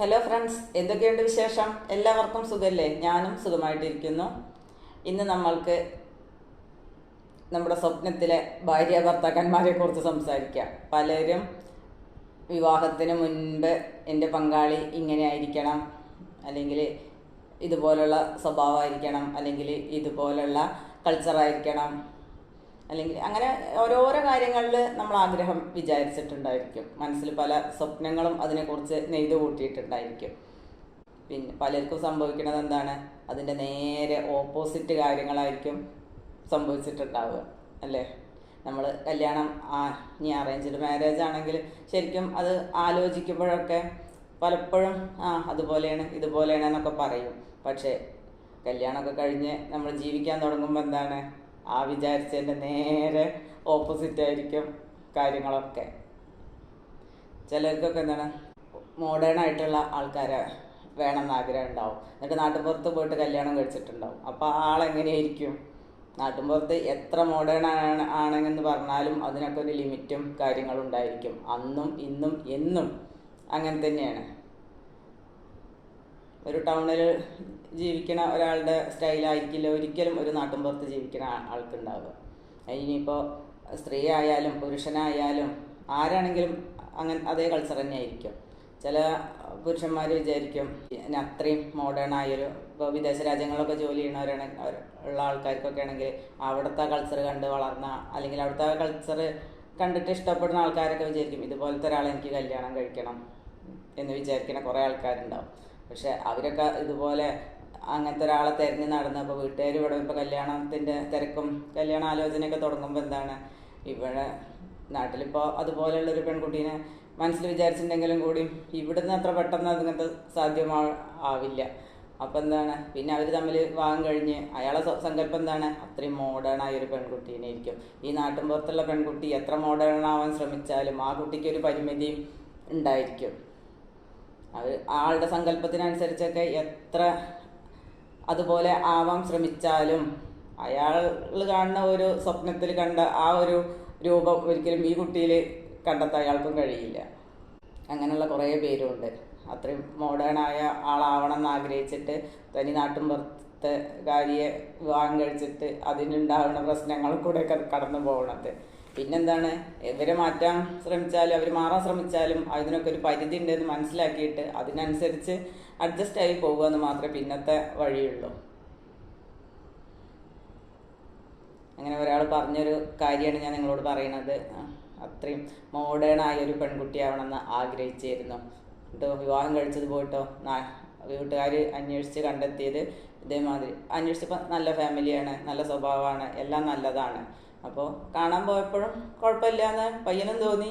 Hello friends എന്തൊക്കെയുണ്ട് വിശേഷം? എല്ലാവർക്കും സുഖമല്ലേ ഞാനും സുഖമായിട്ടിരിക്കുന്നു. ഇന്ന് നമ്മൾക്ക് നമ്മുടെ സ്വപ്നത്തിലെ ഭാര്യ ഭർത്താക്കന്മാരെ കുറിച്ച് സംസാരിക്കാം. പലരും വിവാഹത്തിന് മുൻപ് എന്റെ പങ്കാളി ഇങ്ങനെ ആയിരിക്കണം അല്ലെങ്കിൽ ഇതുപോലുള്ള സ്വഭാവമായിരിക്കണം അല്ലെങ്കിൽ ഇതുപോലുള്ള കൾച്ചറായിരിക്കണം അല്ലെങ്കിൽ അങ്ങനെ ഓരോരോ കാര്യങ്ങളിൽ നമ്മൾ ആഗ്രഹം വിചാരിച്ചിട്ടുണ്ടായിരിക്കും. മനസ്സിൽ പല സ്വപ്നങ്ങളും അതിനെക്കുറിച്ച് നെയ്ത് കൂട്ടിയിട്ടുണ്ടായിരിക്കും. പിന്നെ പലർക്കും സംഭവിക്കുന്നത് എന്താണ്? അതിന്റെ നേരെ ഓപ്പോസിറ്റ് കാര്യങ്ങളായിരിക്കും സംഭവിച്ചിട്ടുണ്ടാവുക അല്ലേ? നമ്മൾ കല്യാണം ആ ഇനി അറേഞ്ച്ഡ് മാരേജ് ആണെങ്കിൽ ശരിക്കും അത് ആലോചിക്കുമ്പോഴൊക്കെ പലപ്പോഴും ആ അതുപോലെയാണ് ഇതുപോലെയാണ് എന്നൊക്കെ പറയും. പക്ഷേ കല്യാണമൊക്കെ കഴിഞ്ഞ് നമ്മൾ ജീവിക്കാൻ തുടങ്ങുമ്പോൾ എന്താണ്? ആ വിചാരിച്ചതിന്റെ നേരെ ഓപ്പോസിറ്റ് ആയിരിക്കും കാര്യങ്ങളൊക്കെ. ചിലർക്കൊക്കെ എന്താണ് മോഡേൺ ആയിട്ടുള്ള ആൾക്കാരെ വേണമെന്ന് ആഗ്രഹം ഉണ്ടാവും. എന്നിട്ട് നാട്ടുപുറത്ത് പോയിട്ട് കല്യാണം കഴിച്ചിട്ടുണ്ടാവും. അപ്പോൾ ആളെങ്ങനെയായിരിക്കും നാട്ടുമ്പുറത്ത് എത്ര മോഡേൺ ആണ് ആണെന്ന് പറഞ്ഞാലും അതിനൊക്കെ ഒരു ലിമിറ്റും കാര്യങ്ങളും ഉണ്ടായിരിക്കും. അന്നും ഇന്നും എന്നും അങ്ങനെ തന്നെയാണ്. ഒരു ടൗണിൽ ജീവിക്കണ ഒരാളുടെ സ്റ്റൈലായിരിക്കില്ല ഒരിക്കലും ഒരു നാട്ടിൻപുറത്ത് ജീവിക്കുന്ന ആൾക്കുണ്ടാവുക. ഇനിയിപ്പോൾ സ്ത്രീ ആയാലും പുരുഷനായാലും ആരാണെങ്കിലും അങ്ങനെ അതേ കൾച്ചർ തന്നെ ആയിരിക്കും ചില പുരുഷന്മാർ വിചാരിക്കും ഞാൻ അത്രയും മോഡേൺ ആയൊരു ഇപ്പോൾ വിദേശ രാജ്യങ്ങളിലൊക്കെ ജോലി ചെയ്യണവരാണ് ഉള്ള ആൾക്കാർക്കൊക്കെ ആണെങ്കിൽ അവിടുത്തെ കൾച്ചർ കണ്ട് വളർന്ന അല്ലെങ്കിൽ അവിടുത്തെ കൾച്ചർ കണ്ടിട്ട് ഇഷ്ടപ്പെടുന്ന ആൾക്കാരൊക്കെ വിചാരിക്കും ഇതുപോലത്തെ ഒരാളെ എനിക്ക് കല്യാണം കഴിക്കണം എന്ന് വിചാരിക്കുന്ന കുറേ ആൾക്കാരുണ്ടാവും. പക്ഷെ അവരൊക്കെ ഇതുപോലെ അങ്ങനത്തെ ഒരാളെ തിരഞ്ഞ് നടന്നപ്പോൾ വീട്ടുകാർ ഇവിടെ ഇപ്പോൾ കല്യാണത്തിന്റെ തിരക്കും കല്യാണ ആലോചനയൊക്കെ തുടങ്ങുമ്പോൾ എന്താണ്? ഇവിടെ നാട്ടിലിപ്പോൾ അതുപോലെയുള്ള ഒരു പെൺകുട്ടീനെ മനസ്സിൽ വിചാരിച്ചിട്ടുണ്ടെങ്കിലും കൂടി ഇവിടുന്ന് അത്ര പെട്ടെന്ന് അതിങ്ങനത്തെ സാധ്യമാ ആവില്ല. അപ്പം എന്താണ്? പിന്നെ അവർ തമ്മിൽ വാങ്ങും കഴിഞ്ഞ് അയാളെ സങ്കല്പം എന്താണ്? അത്രയും മോഡേൺ ആയ ഒരു പെൺകുട്ടീനെ ഇരിക്കും ഈ നാട്ടിൻ പുറത്തുള്ള പെൺകുട്ടി എത്ര മോഡേൺ ആവാൻ ശ്രമിച്ചാലും ആ കുട്ടിക്ക് ഒരു പരിമിതിയും ഉണ്ടായിരിക്കും. അത് ആളുടെ സങ്കല്പത്തിനനുസരിച്ചൊക്കെ എത്ര അതുപോലെ ആവാൻ ശ്രമിച്ചാലും അയാൾ കാണുന്ന ഒരു സ്വപ്നത്തിൽ കണ്ട ആ ഒരു രൂപം ഒരിക്കലും ഈ കുട്ടിയിൽ കണ്ടെത്താൻ അയാൾക്കും കഴിയില്ല. അങ്ങനെയുള്ള കുറേ പേരുണ്ട്. അത്രയും മോഡേണായ ആളാവണം എന്ന് ആഗ്രഹിച്ചിട്ട് തനി നാട്ടും പുറത്തെ കാര്യെ വിവാഹം കഴിച്ചിട്ട് അതിനുണ്ടാവുന്ന പ്രശ്നങ്ങൾ കൂടെ കടന്നു പോകണത് പിന്നെന്താണ്? ഇവരെ മാറ്റാൻ ശ്രമിച്ചാലും അവർ മാറാൻ ശ്രമിച്ചാലും അതിനൊക്കെ ഒരു പരിധി ഉണ്ടെന്ന് മനസ്സിലാക്കിയിട്ട് അതിനനുസരിച്ച് അഡ്ജസ്റ്റ് ആയി പോകുക എന്ന് മാത്രമേ പിന്നത്തെ വഴിയുള്ളൂ. അങ്ങനെ ഒരാൾ പറഞ്ഞൊരു കാര്യമാണ് ഞാൻ നിങ്ങളോട് പറയുന്നത് ആ, അത്രയും മോഡേൺ ആയ ഒരു പെൺകുട്ടിയാവണമെന്ന് ആഗ്രഹിച്ചിരുന്നു. കേട്ടോ വിവാഹം കഴിച്ചത് പോയിട്ടോ വീട്ടുകാർ അന്വേഷിച്ച് കണ്ടെത്തിയത് ഇതേമാതിരി. അന്വേഷിച്ചപ്പോൾ നല്ല ഫാമിലിയാണ് നല്ല സ്വഭാവമാണ് എല്ലാം നല്ലതാണ്. അപ്പോൾ കാണാൻ പോയപ്പോഴും കുഴപ്പമില്ല എന്ന് പയ്യനും തോന്നി.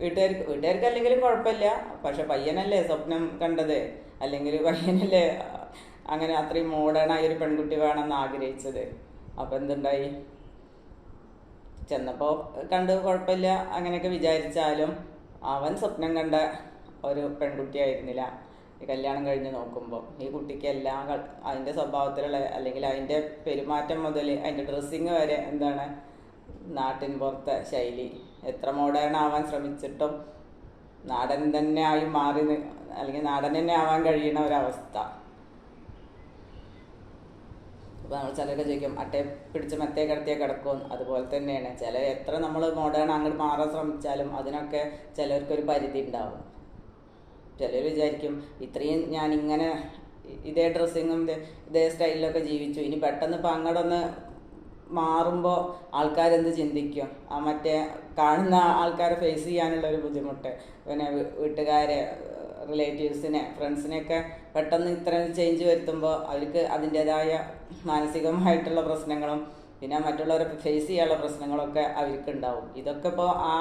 വീട്ടുകാർക്ക് വീട്ടുകാർക്ക് അല്ലെങ്കിലും കുഴപ്പമില്ല. പക്ഷെ പയ്യനല്ലേ സ്വപ്നം കണ്ടത്? അല്ലെങ്കിൽ പയ്യനല്ലേ അങ്ങനെ അത്രയും മോഡേൺ ആയ ഒരു പെൺകുട്ടി വേണമെന്ന് ആഗ്രഹിച്ചത്. അപ്പം എന്തുണ്ടായി? ചെന്നപ്പോൾ കണ്ട് കുഴപ്പമില്ല. അങ്ങനെയൊക്കെ വിചാരിച്ചാലും അവൻ സ്വപ്നം കണ്ട ഒരു പെൺകുട്ടിയായിരുന്നില്ല ഈ കല്യാണം കഴിഞ്ഞ് നോക്കുമ്പോൾ ഈ കുട്ടിക്ക് എല്ലാം അതിന്റെ സ്വഭാവത്തിലുള്ള അല്ലെങ്കിൽ അതിന്റെ പെരുമാറ്റം മുതൽ അതിന്റെ ഡ്രസ്സിങ് വരെ എന്താണ് നാട്ടിൻ പുറത്തെ ശൈലി. എത്ര മോഡേൺ ആവാൻ ശ്രമിച്ചിട്ടും നാടൻ തന്നെ ആയി മാറി അല്ലെങ്കിൽ നാടൻ തന്നെ ആവാൻ കഴിയുന്ന ഒരവസ്ഥ. അപ്പൊ നമ്മൾ ചിലരൊക്കെ ചോദിക്കും അട്ടയെ പിടിച്ച് മെത്തേ കിടത്തിയ കിടക്കും അതുപോലെ തന്നെയാണ്. ചില എത്ര നമ്മൾ മോഡേൺ അങ്ങോട്ട് മാറാൻ ശ്രമിച്ചാലും അതിനൊക്കെ ചിലർക്കൊരു പരിധി ഉണ്ടാവും. ചിലർ വിചാരിക്കും ഇത്രയും ഞാൻ ഇങ്ങനെ ഇതേ ഡ്രസ്സിങ്ങും ഇതേ ഇതേ സ്റ്റൈലിലൊക്കെ ജീവിച്ചു. ഇനി പെട്ടെന്ന് ഇപ്പം അങ്ങോട്ടൊന്ന് മാറുമ്പോൾ ആൾക്കാരെന്ത് ചിന്തിക്കും? ആ മറ്റേ കാണുന്ന ആൾക്കാരെ ഫേസ് ചെയ്യാനുള്ള ഒരു ബുദ്ധിമുട്ട്. പിന്നെ വീട്ടുകാരെ റിലേറ്റീവ്സിനെ ഫ്രണ്ട്സിനെയൊക്കെ പെട്ടെന്ന് ഇത്രയും ചേഞ്ച് വരുത്തുമ്പോൾ അവർക്ക് അതിന്റേതായ മാനസികമായിട്ടുള്ള പ്രശ്നങ്ങളും പിന്നെ മറ്റുള്ളവരെ ഫേസ് ചെയ്യാനുള്ള പ്രശ്നങ്ങളൊക്കെ അവർക്ക് ഉണ്ടാവും ഇതൊക്കെ ഇപ്പോൾ ആ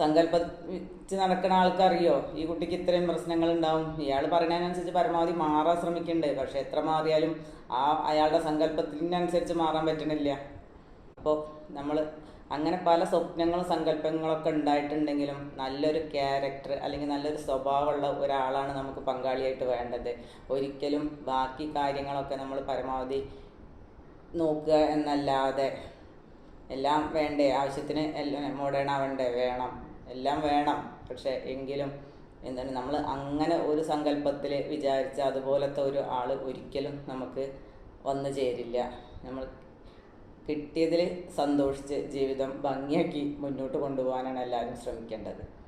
സങ്കല്പിച്ച് നടക്കുന്ന ആൾക്കറിയോ? ഈ കുട്ടിക്ക് ഇത്രയും പ്രശ്നങ്ങൾ ഉണ്ടാവും ഇയാൾ പറയുന്നതിനനുസരിച്ച് പരമാവധി മാറാൻ ശ്രമിക്കുന്നുണ്ട് പക്ഷെ എത്ര മാറിയാലും ആ അയാളുടെ സങ്കല്പത്തിനനുസരിച്ച് മാറാൻ പറ്റണില്ല. അപ്പോൾ നമ്മൾ അങ്ങനെ പല സ്വപ്നങ്ങളും സങ്കല്പങ്ങളൊക്കെ ഉണ്ടായിട്ടുണ്ടെങ്കിലും നല്ലൊരു ക്യാരക്ടർ അല്ലെങ്കിൽ നല്ലൊരു സ്വഭാവമുള്ള ഒരാളാണ് നമുക്ക് പങ്കാളിയായിട്ട് വേണ്ടത്. ഒരിക്കലും ബാക്കി കാര്യങ്ങളൊക്കെ നമ്മൾ പരമാവധി നോക്കുക എന്നല്ലാതെ എല്ലാം വേണ്ടേ? ആവശ്യത്തിന് എല്ലാം മോഡേൺ ആവണ്ടേ? വേണം. എല്ലാം വേണം. പക്ഷേ എങ്കിലും എന്താണ് നമ്മൾ അങ്ങനെ ഒരു സങ്കല്പത്തിൽ വിചാരിച്ച അതുപോലത്തെ ഒരു ആൾ ഒരിക്കലും നമുക്ക് വന്നു ചേരില്ല. നമ്മൾ കിട്ടിയതിൽ സന്തോഷിച്ച് ജീവിതം ഭംഗിയാക്കി മുന്നോട്ട് കൊണ്ടുപോകാനാണ് എല്ലാവരും ശ്രമിക്കേണ്ടത്.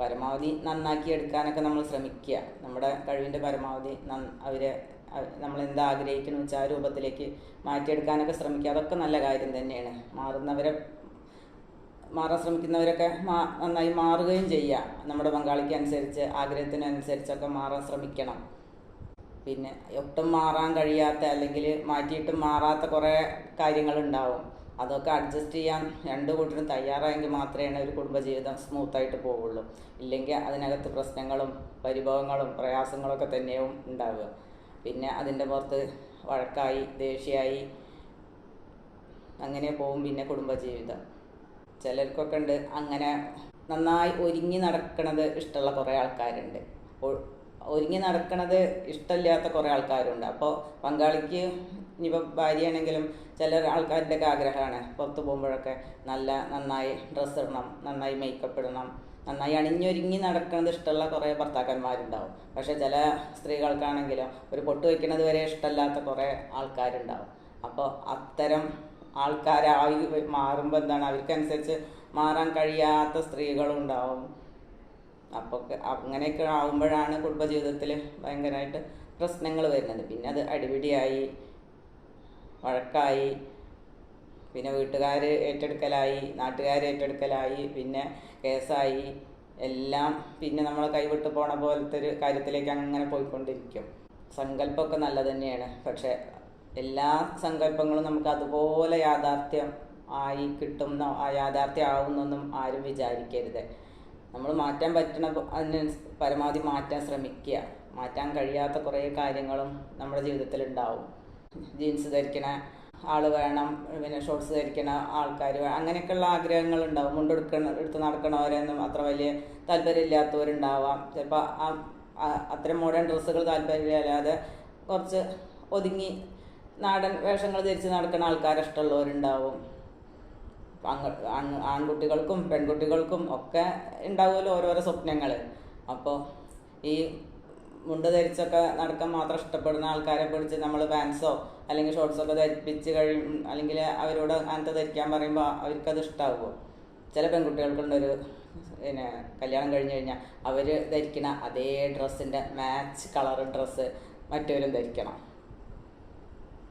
പരമാവധി നന്നാക്കി എടുക്കാനൊക്കെ നമ്മൾ ശ്രമിക്കുക. നമ്മുടെ കഴിവിന്റെ പരമാവധി അവരെ അവ- നമ്മൾ എന്താ ആഗ്രഹിക്കുന്നു വെച്ചാൽ ആ രൂപത്തിലേക്ക് മാറ്റിയെടുക്കാനൊക്കെ ശ്രമിക്കുക. അതൊക്കെ നല്ല കാര്യം തന്നെയാണ്. മാറുന്നവരെ മാറാൻ ശ്രമിക്കുന്നവരൊക്കെ മാ നന്നായി മാറുകയും ചെയ്യുക നമ്മുടെ പങ്കാളിക്ക് അനുസരിച്ച് ആഗ്രഹത്തിനനുസരിച്ചൊക്കെ മാറാൻ ശ്രമിക്കണം. പിന്നെ ഒട്ടും മാറാൻ കഴിയാത്ത അല്ലെങ്കിൽ മാറ്റിയിട്ട് മാറാത്ത കുറേ കാര്യങ്ങളുണ്ടാവും. അതൊക്കെ അഡ്ജസ്റ്റ് ചെയ്യാൻ രണ്ട് കൂട്ടരും തയ്യാറായെങ്കിൽ മാത്രമേ ഒരു കുടുംബജീവിതം സ്മൂത്തായിട്ട് പോവുള്ളൂ. ഇല്ലെങ്കിൽ അതിനകത്ത് പ്രശ്നങ്ങളും പരിഭവങ്ങളും പ്രയാസങ്ങളൊക്കെ തന്നെയും ഉണ്ടാവുക. പിന്നെ അതിന്റെ പുറത്ത് വഴക്കായി ദേഷ്യമായി അങ്ങനെ പോവും പിന്നെ കുടുംബജീവിതം. ചിലർക്കൊക്കെ ഉണ്ട് അങ്ങനെ നന്നായി ഒരുങ്ങി നടക്കുന്നത് ഇഷ്ടമുള്ള കുറേ ആൾക്കാരുണ്ട്. ഒരുങ്ങി നടക്കണത് ഇഷ്ടമില്ലാത്ത കുറേ ആൾക്കാരുണ്ട്. അപ്പോൾ പങ്കാളിക്ക് ഇനിയിപ്പോൾ ഭാര്യയാണെങ്കിലും ചില ആൾക്കാരുടെയൊക്കെ ആഗ്രഹമാണ്. പുറത്ത് പോകുമ്പോഴൊക്കെ നല്ല നന്നായി ഡ്രസ്സ് ഇടണം നന്നായി മേക്കപ്പ് ഇടണം നന്നായി അണിഞ്ഞൊരുങ്ങി നടക്കുന്നത് ഇഷ്ടമുള്ള കുറേ ഭർത്താക്കന്മാരുണ്ടാവും. പക്ഷേ ചില സ്ത്രീകൾക്കാണെങ്കിലും ഒരു പൊട്ട് വയ്ക്കുന്നത് വരെ ഇഷ്ടമല്ലാത്ത കുറേ ആൾക്കാരുണ്ടാവും. അപ്പോൾ അത്തരം ആൾക്കാരായി മാറുമ്പോൾ എന്താണ്? അവർക്കനുസരിച്ച് മാറാൻ കഴിയാത്ത സ്ത്രീകളും ഉണ്ടാവും അപ്പോൾ അങ്ങനെയൊക്കെ ആകുമ്പോഴാണ് കുടുംബജീവിതത്തിൽ ഭയങ്കരമായിട്ട് പ്രശ്നങ്ങൾ വരുന്നത്. പിന്നെ അത് അടിപിടിയായി വഴക്കായി പിന്നെ വീട്ടുകാർ ഏറ്റെടുക്കലായി നാട്ടുകാർ ഏറ്റെടുക്കലായി പിന്നെ കേസായി എല്ലാം പിന്നെ നമ്മൾ കൈവിട്ട് പോണ പോലത്തെ ഒരു കാര്യത്തിലേക്ക് അങ്ങനെ പോയിക്കൊണ്ടിരിക്കും. സങ്കല്പമൊക്കെ നല്ലത് തന്നെയാണ്. പക്ഷേ എല്ലാ സങ്കല്പങ്ങളും നമുക്ക് അതുപോലെ യാഥാർത്ഥ്യം ആയി കിട്ടുന്ന യാഥാർത്ഥ്യം ആവുന്നൊന്നും ആരും വിചാരിക്കരുത്. നമ്മൾ മാറ്റാൻ പറ്റണ അതിന് പരമാവധി മാറ്റാൻ ശ്രമിക്കുക. മാറ്റാൻ കഴിയാത്ത കുറേ കാര്യങ്ങളും നമ്മുടെ ജീവിതത്തിൽ ഉണ്ടാവും ജീൻസ് ധരിക്കണ ആൾ വേണം പിന്നെ ഷോർട്സ് ധരിക്കണ ആൾക്കാർ വേണം അങ്ങനെയൊക്കെയുള്ള ആഗ്രഹങ്ങൾ ഉണ്ടാവും മുണ്ടെടുക്കണ എടുത്ത് നടക്കണവരൊന്നും അത്ര വലിയ താല്പര്യമില്ലാത്തവരുണ്ടാവാം. ചിലപ്പോൾ ആ അത്രയും മോഡേൺ ഡ്രസ്സുകൾ താല്പര്യമില്ലാതെ കുറച്ച് ഒതുങ്ങി നാടൻ വേഷങ്ങൾ ധരിച്ച് നടക്കുന്ന ആൾക്കാർ ഇഷ്ടമുള്ളവരുണ്ടാവും. ആൺകുട്ടികൾക്കും പെൺകുട്ടികൾക്കും ഒക്കെ ഉണ്ടാവുമല്ലോ ഓരോരോ സ്വപ്നങ്ങൾ അപ്പോൾ ഈ മുണ്ട് ധരിച്ചൊക്കെ നടക്കാൻ മാത്രം ഇഷ്ടപ്പെടുന്ന ആൾക്കാരെ പിടിച്ച് നമ്മൾ പാൻസോ അല്ലെങ്കിൽ ഷോർട്സൊക്കെ ധരിപ്പിച്ച് കഴിയും അല്ലെങ്കിൽ അവരോട് അങ്ങനത്തെ ധരിക്കാൻ പറയുമ്പോൾ അവർക്കത് ഇഷ്ടമാകുമോ ചില പെൺകുട്ടികൾക്കുണ്ടൊരു പിന്നെ കല്യാണം കഴിഞ്ഞ് കഴിഞ്ഞാൽ അവർ ധരിക്കുന്ന അതേ ഡ്രസ്സിന്റെ മാച്ച് കളർ ഡ്രസ്സ് മറ്റവരും ധരിക്കണം.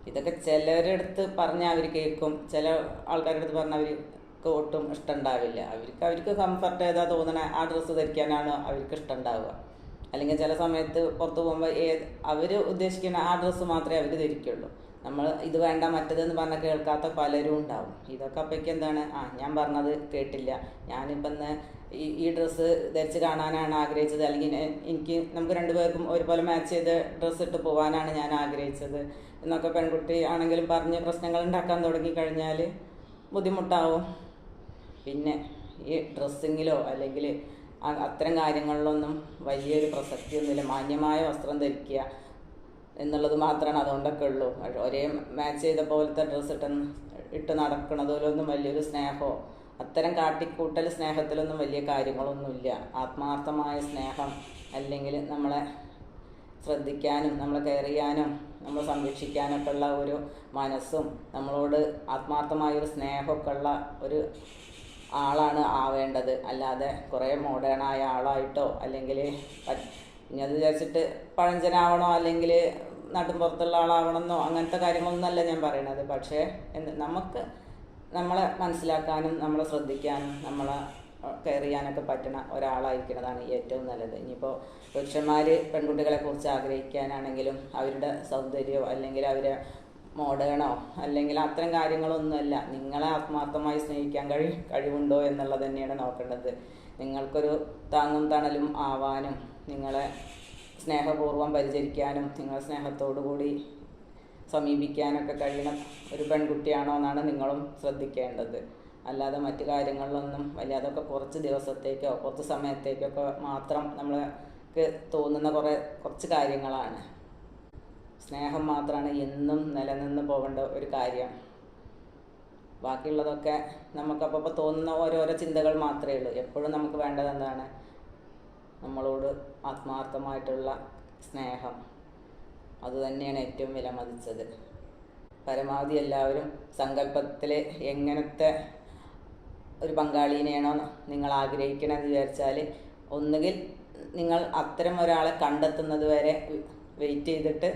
ഇതൊക്കെ ചിലരടുത്ത് പറഞ്ഞാൽ അവർ കേൾക്കും. ചില ആൾക്കാരുടെ അടുത്ത് പറഞ്ഞാൽ അവർക്ക് ഒട്ടും ഇഷ്ടമുണ്ടാവില്ല. അവർക്ക് അവർക്ക് കംഫർട്ട് ഏതാ തോന്നണ ആ ഡ്രസ്സ് ധരിക്കാനാണ് അവർക്ക് ഇഷ്ടമുണ്ടാവുക. അല്ലെങ്കിൽ ചില സമയത്ത് പുറത്ത് പോകുമ്പോൾ ഏത് അവർ ഉദ്ദേശിക്കുന്ന ആ ഡ്രസ്സ് മാത്രമേ അവർ ധരിക്കുള്ളൂ. നമ്മൾ ഇത് വേണ്ട മറ്റതെന്ന് പറഞ്ഞാൽ കേൾക്കാത്ത പലരും ഉണ്ടാവും. ഇതൊക്കെ അപ്പോഴേക്കും എന്താണ്? ആ ഞാൻ പറഞ്ഞത് കേട്ടില്ല. ഞാനിപ്പം ഈ ഈ ഡ്രസ്സ് ധരിച്ച് കാണാനാണ് ആഗ്രഹിച്ചത്. അല്ലെങ്കിൽ എനിക്ക് നമുക്ക് രണ്ടുപേർക്കും ഒരുപോലെ മാച്ച് ചെയ്ത് ഡ്രസ്സ് ഇട്ട് പോകാനാണ് ഞാൻ ആഗ്രഹിച്ചത്. എന്നൊക്കെ പെൺകുട്ടി ആണെങ്കിലും പറഞ്ഞ് പ്രശ്നങ്ങൾ ഉണ്ടാക്കാൻ തുടങ്ങിക്കഴിഞ്ഞാൽ ബുദ്ധിമുട്ടാവും. പിന്നെ ഈ ഡ്രസ്സിങ്ങിലോ അല്ലെങ്കിൽ അത്തരം കാര്യങ്ങളിലൊന്നും വലിയൊരു പ്രസക്തിയൊന്നുമില്ല. മാന്യമായ വസ്ത്രം ധരിക്കുക എന്നുള്ളത് മാത്രമാണ് അതുകൊണ്ടൊക്കെ ഉള്ളൂ. ഒരേ മാച്ച് ചെയ്ത പോലത്തെ ഡ്രസ്സ് ഇട്ട് ഇട്ട് നടക്കണതിലൊന്നും വലിയൊരു സ്നേഹമോ അത്തരം കാട്ടിക്കൂട്ടൽ സ്നേഹത്തിലൊന്നും വലിയ കാര്യങ്ങളൊന്നുമില്ല. ആത്മാർത്ഥമായ സ്നേഹം അല്ലെങ്കിൽ നമ്മളെ ശ്രദ്ധിക്കാനും നമ്മളെ കെയർ ചെയ്യാനും നമ്മളെ സംരക്ഷിക്കാനൊക്കെ ഉള്ള ഒരു മനസ്സും നമ്മളോട് ആത്മാർത്ഥമായ ഒരു സ്നേഹമൊക്കെ ഉള്ള ഒരു ആളാണ് ആവേണ്ടത്. അല്ലാതെ കുറേ മോഡേണായ ആളായിട്ടോ അല്ലെങ്കിൽ ഇനി അത് വിചാരിച്ചിട്ട് പഴഞ്ചനാവണോ അല്ലെങ്കിൽ നാട്ടിൻ പുറത്തുള്ള ആളാവണമെന്നോ അങ്ങനത്തെ കാര്യങ്ങളൊന്നുമല്ല ഞാൻ പറയണത്. പക്ഷേ നമുക്ക് നമ്മളെ മനസ്സിലാക്കാനും നമ്മളെ ശ്രദ്ധിക്കാനും നമ്മളെ കെയർ ചെയ്യാനൊക്കെ പറ്റുന്ന ഒരാളായിരിക്കുന്നതാണ് ഏറ്റവും നല്ലത്. ഇനിയിപ്പോൾ പുരുഷന്മാർ പെൺകുട്ടികളെ കുറിച്ച് ആഗ്രഹിക്കാനാണെങ്കിലും അവരുടെ സൗന്ദര്യമോ അല്ലെങ്കിൽ അവരെ മോഡേണോ അല്ലെങ്കിൽ അത്തരം കാര്യങ്ങളൊന്നുമല്ല. നിങ്ങളെ ആത്മാർത്ഥമായി സ്നേഹിക്കാൻ കഴി കഴിവുണ്ടോ എന്നുള്ളത് തന്നെയാണ് നോക്കേണ്ടത്. നിങ്ങൾക്കൊരു താങ്ങും തണലും ആവാനും നിങ്ങളെ സ്നേഹപൂർവം പരിചരിക്കാനും നിങ്ങളെ സ്നേഹത്തോടു കൂടി സമീപിക്കാനൊക്കെ കഴിയണം. ഒരു പെൺകുട്ടിയാണോ എന്നാണ് നിങ്ങളും ശ്രദ്ധിക്കേണ്ടത്. അല്ലാതെ മറ്റു കാര്യങ്ങളിലൊന്നും വലിയ അതൊക്കെ കുറച്ച് ദിവസത്തേക്കോ കുറച്ച് സമയത്തേക്കൊക്കെ മാത്രം നമ്മൾക്ക് തോന്നുന്ന കുറേ കുറച്ച് കാര്യങ്ങളാണ്. സ്നേഹം മാത്രമാണ് എന്നും നിലനിന്ന് പോകേണ്ട ഒരു കാര്യം. ബാക്കിയുള്ളതൊക്കെ നമുക്കപ്പോൾ തോന്നുന്ന ഓരോരോ ചിന്തകൾ മാത്രമേ ഉള്ളൂ. എപ്പോഴും നമുക്ക് വേണ്ടത് എന്താണ്? നമ്മളോട് ആത്മാർത്ഥമായിട്ടുള്ള സ്നേഹം. അതുതന്നെയാണ് ഏറ്റവും വില മതിച്ചത് പരമാവധി എല്ലാവരും സങ്കല്പത്തിൽ എങ്ങനത്തെ ഒരു പങ്കാളിനെയാണോ നിങ്ങൾ ആഗ്രഹിക്കണമെന്ന് വിചാരിച്ചാൽ ഒന്നുകിൽ നിങ്ങൾ അത്തരം ഒരാളെ കണ്ടെത്തുന്നത് വരെ വെയിറ്റ് ചെയ്തിട്ട്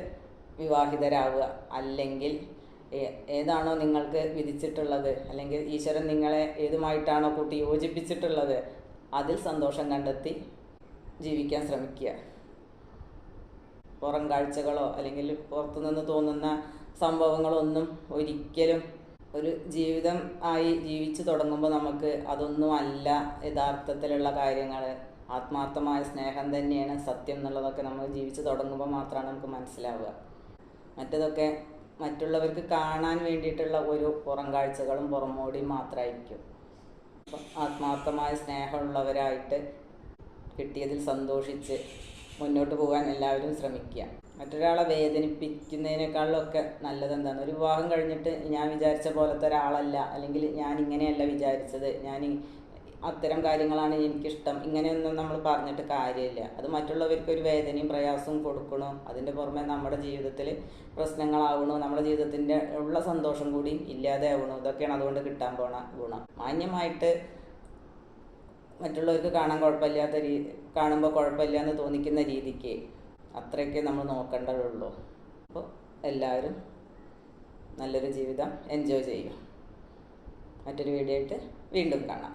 വിവാഹിതരാവുക. അല്ലെങ്കിൽ ഏതാണോ നിങ്ങൾക്ക് വിധിച്ചിട്ടുള്ളത് അല്ലെങ്കിൽ ഈശ്വരൻ നിങ്ങളെ ഏതുമായിട്ടാണോ കൂട്ടി യോജിപ്പിച്ചിട്ടുള്ളത് അതിൽ സന്തോഷം കണ്ടെത്തി ജീവിക്കാൻ ശ്രമിക്കുക. പുറം കാഴ്ചകളോ അല്ലെങ്കിൽ പുറത്തുനിന്ന് തോന്നുന്ന സംഭവങ്ങളൊന്നും ഒരിക്കലും ഒരു ജീവിതം ആയി ജീവിച്ചു തുടങ്ങുമ്പോൾ നമുക്ക് അതൊന്നും അല്ല യഥാർത്ഥത്തിലുള്ള കാര്യങ്ങൾ. ആത്മാർത്ഥമായ സ്നേഹം തന്നെയാണ് സത്യം എന്നുള്ളതൊക്കെ നമ്മൾ ജീവിച്ചു തുടങ്ങുമ്പോൾ മാത്രമാണ് നമുക്ക് മനസ്സിലാവുക. മറ്റതൊക്കെ മറ്റുള്ളവർക്ക് കാണാൻ വേണ്ടിയിട്ടുള്ള ഒരു പുറം കാഴ്ചകളും പുറമോടിയും മാത്രമായിരിക്കും. ആത്മാർത്ഥമായ സ്നേഹമുള്ളവരായിട്ട് കിട്ടിയതിൽ സന്തോഷിച്ച് മുന്നോട്ട് പോകാൻ എല്ലാവരും ശ്രമിക്കുക. മറ്റൊരാളെ വേദനിപ്പിക്കുന്നതിനേക്കാളൊക്കെ നല്ലത് എന്താണ് ഒരു വിവാഹം കഴിഞ്ഞിട്ട് ഞാൻ വിചാരിച്ച പോലത്തെ ഒരാളല്ല അല്ലെങ്കിൽ ഞാൻ ഇങ്ങനെയല്ല വിചാരിച്ചത് ഞാൻ അത്തരം കാര്യങ്ങളാണ് എനിക്കിഷ്ടം ഇങ്ങനെയൊന്നും നമ്മൾ പറഞ്ഞിട്ട് കാര്യമില്ല. അത് മറ്റുള്ളവർക്ക് ഒരു വേദനയും പ്രയാസവും കൊടുക്കണോ? അതിന്റെ പുറമെ നമ്മുടെ ജീവിതത്തിൽ പ്രശ്നങ്ങളാവണോ? നമ്മുടെ ജീവിതത്തിന്റെ ഉള്ള സന്തോഷം കൂടി ഇല്ലാതെ ആവണോ ഇതൊക്കെയാണ് അതുകൊണ്ട് കിട്ടാൻ പോണ ഗുണം. മാന്യമായിട്ട് മറ്റുള്ളവർക്ക് കാണാൻ കുഴപ്പമില്ലാത്ത രീ കാണുമ്പോൾ കുഴപ്പമില്ല എന്ന് തോന്നിക്കുന്ന രീതിക്ക് അത്രയൊക്കെ നമ്മൾ നോക്കേണ്ടതുള്ളൂ. അപ്പോൾ എല്ലാവരും നല്ലൊരു ജീവിതം എൻജോയ് ചെയ്യും മറ്റൊരു വീഡിയോ ആയിട്ട് വീണ്ടും കാണാം.